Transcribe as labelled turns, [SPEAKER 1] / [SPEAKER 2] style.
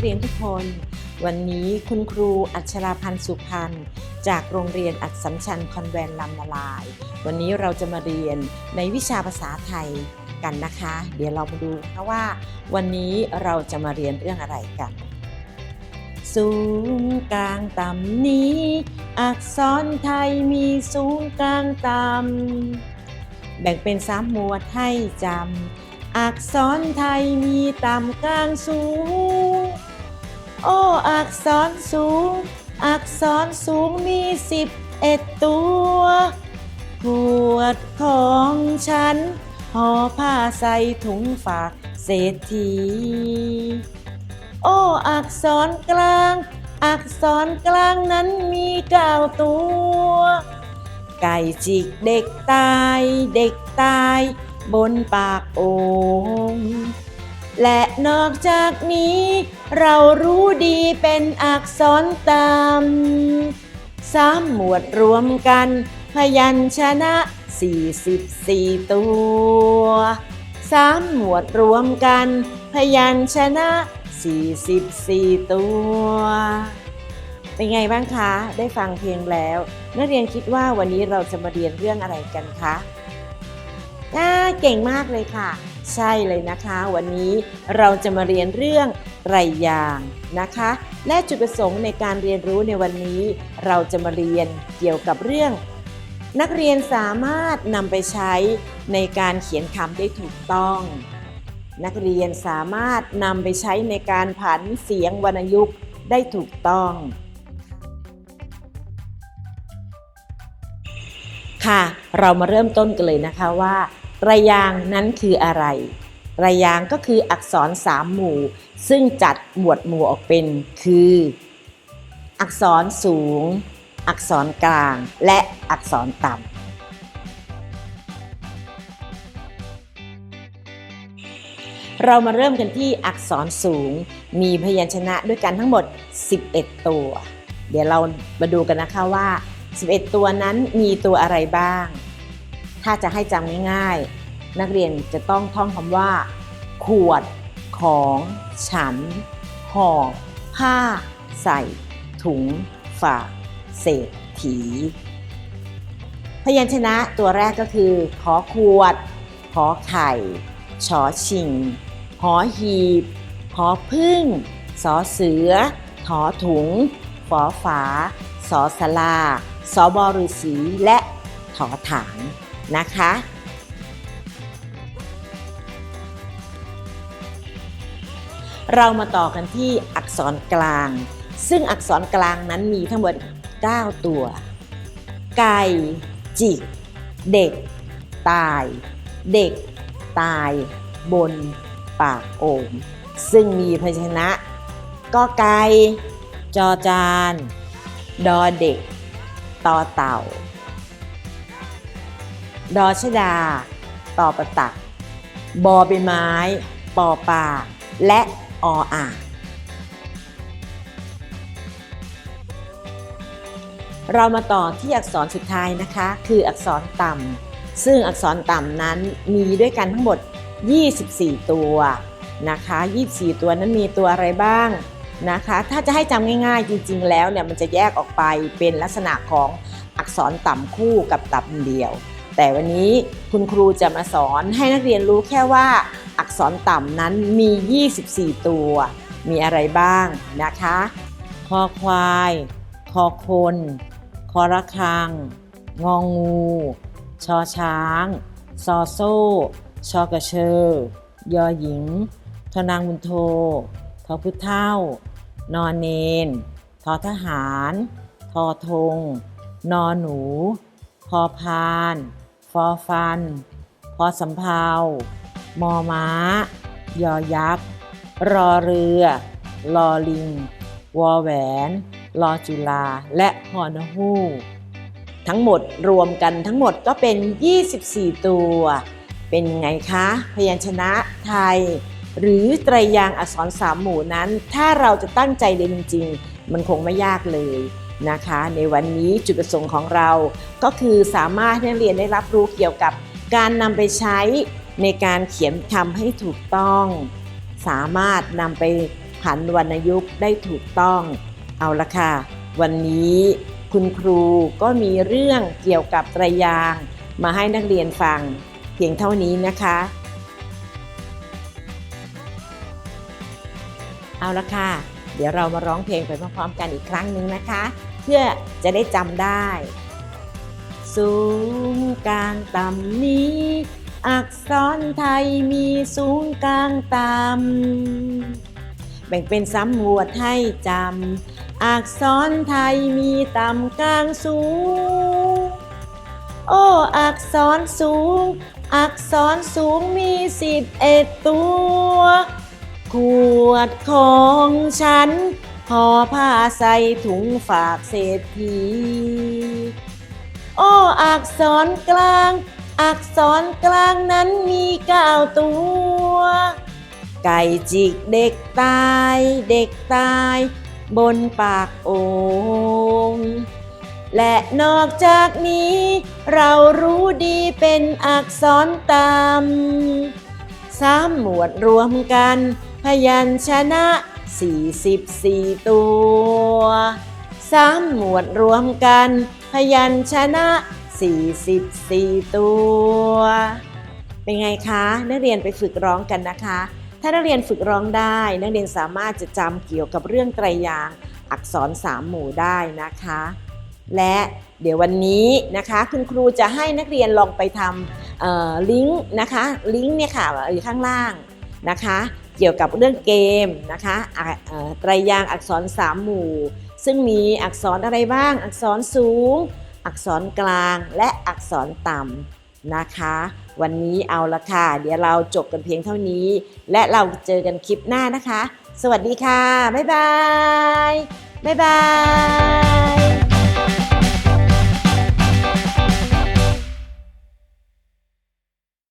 [SPEAKER 1] เรียนทุกคน วันนี้คุณครูอัชราพันธ์สุพันธ์จากโรงเรียนอัดสัมชัญคอนแวนลำนาลาย วันนี้เราจะมาเรียนในวิชาภาษาไทยกันนะคะ เดี๋ยวเรามาดูนะว่า วันนี้เราจะมาเรียนเรื่องอะไรกัน สูงกลางต่ำนี้ อักษรไทยมีสูงกลางต่ำแบ่งเป็นสามหมวดให้จำอักษรไทยมีต่ำกลางสูง อักษรสูง อักษรสูงมีสิบเอ็ดตัวขวดของฉันห่อผ้าใส่ถุงฝากเศรษฐี โอ้อักษรกลาง อักษรกลางนั้นมีเก้าตัว ไก่จิกเด็กตาย เด็กตาย บนปากโอ่ง และนอกจากนี้ เรารู้ดีเป็นอักษรตามสามหมวดรวมกัน พยัญชนะ 44 ตัวสามหมวดรวมกัน พยัญชนะ 44 ตัว เป็นไงบ้างคะ ได้ฟังเพลงแล้ว นักเรียนคิดว่าวันนี้เราจะมาเรียนเรื่องอะไรกันคะอ่าเก่งมากเลยค่ะ ใช่เลยนะคะ วันนี้เราจะมาเรียนเรื่องไรยางนะคะ และจุดประสงค์ในการเรียนรู้ในวันนี้ เราจะมาเรียนเกี่ยวกับเรื่อง นักเรียนสามารถนำไปใช้ในการเขียนคำได้ถูกต้อง นักเรียนสามารถนำไปใช้ในการผันเสียงวรรณยุกต์ได้ถูกต้องค่ะ เรามาเริ่มต้นกันเลยนะคะว่า ระยางนั้นคืออะไร ระยางก็คืออักษรสามหมู่ ซึ่งจัดหมวดหมู่ออกเป็นคือ อักษรสูง อักษรกลาง และอักษรต่ำเรามาเริ่มกันที่อักษรสูง มีพยัญชนะด้วยกันทั้งหมด 11 ตัว เดี๋ยวเรามาดูกันนะคะว่า 11 ตัวนั้นมีตัวอะไรบ้าง ถ้าจะให้จำง่ายๆ นักเรียนจะต้องท่องคำว่า ขวดของฉันห่อผ้า ใส่ ถุง ฝากเศรษฐี พยัญชนะตัวแรกก็คือ ขอขวด ขอไข่ ชอชิง หอหีบ หอพึ่ง สอเสือถอถุง ฝอฝา สอสลา สอบอฤษีและถอฐาน นะคะ เรามาต่อกันที่อักษรกลาง ซึ่งอักษรกลางนั้นมีทั้งหมด 9 ตัว ไก่ จิก เด็ก ตาย เด็ก ตาย บน ปากโอ่งซึ่งมีพยัญชนะก็ไก่จอจาน ดอเด็ก ต่อเต่า ดอชดาตอประตัก บอใบไม้ ปอปลาและออ่างเรามาต่อที่อักษรสุดท้ายนะคะ คืออักษรต่ำซึ่งอักษรต่ำนั้นมีด้วยกันทั้งหมด 24 ตัวนะคะ 24 ตัวนั้นมีตัวอะไรบ้างนะคะ ถ้าจะให้จำง่าย ๆ จริง ๆ แล้วเนี่ยมันจะแยกออกไปเป็นลักษณะของอักษรต่ำคู่กับต่ำเดียว แต่วันนี้คุณครูจะมาสอนให้นักเรียนรู้แค่ว่าอักษรต่ำนั้นมี 24 ตัว มีอะไรบ้างนะคะ คอควาย คอคน คอระฆัง งองู ชอช้าง ซอโซ่ ชอกระเชอยอหญิง ทนางบุญโททอพุทเท่า นอนเนน ทอทหาร ทอธง นอหนู พอพาน ฟอฟัน พอสำเภามอม้า ยอยักษ์ รอเรือ ลอลิง วอแหวน ลอจุลา และฮอนฮูทั้งหมดรวมกันทั้งหมดก็เป็น 24 ตัว เป็นไงคะ พยัญชนะไทย หรือไตรยางค์อักษรสามหมู่นั้น ถ้าเราจะตั้งใจเรียนจริง มันคงไม่ยากเลย นะคะ ในวันนี้จุดประสงค์ของเรา ก็คือสามารถให้นักเรียนได้รับรู้เกี่ยวกับการนำไปใช้ในการเขียนคำให้ถูกต้อง สามารถนำไปผันวรรณยุกต์ได้ถูกต้อง เอาละค่ะ วันนี้คุณครูก็มีเรื่องเกี่ยวกับไตรยางมาให้นักเรียนฟัง เพียงเท่านี้นะคะ เอาละค่ะ เดี๋ยวเรามาร้องเพลงไปพร้อมๆกันอีกครั้งหนึ่งนะคะ เพื่อจะได้จำได้ สูงกลางต่ำนี้ อักษรไทยมีสูงกลางต่ำแบ่งเป็นสามหวดให้จำอักษรไทยมีต่ำกลางสูง โอ้อักษรสูง อักษรสูงมีสิบเอ็ดตัวขวดของฉัน ห่อผ้าใส่ถุงฝากเศรษฐีโอ้อักษรกลาง อักษรกลางนั้นมีเก้าตัว ไก่จิกเด็กตาย เด็กตาย บนปากโอ่งและนอกจากนี้ เรารู้ดีเป็นอักษรตามสามหมวดรวมกัน พยัญชนะ 44 ตัว สามหมวดรวมกัน พยัญชนะ 44 ตัว เป็นไงคะ นักเรียนไปฝึกร้องกันนะคะ ถ้านักเรียนฝึกร้องได้ นักเรียนสามารถจะจำเกี่ยวกับเรื่องไตรยางอักษรสามหมู่ได้นะคะ และเดี๋ยววันนี้นะคะคุณครูจะให้นักเรียนลองไปทำลิงก์นะคะลิงก์เนี่ยค่ะอยู่ข้างล่างนะคะ เกี่ยวกับเรื่องเกมนะคะไตรยางค์อักษรสามหมู่ ซึ่งมีอักษรอะไรบ้าง อักษรสูง อักษรกลางและอักษรต่ำนะคะ วันนี้เอาละค่ะ เดี๋ยวเราจบกันเพียงเท่านี้ และเราเจอกันคลิปหน้านะคะ สวัสดีค่ะ บ๊ายบาย บ๊ายบาย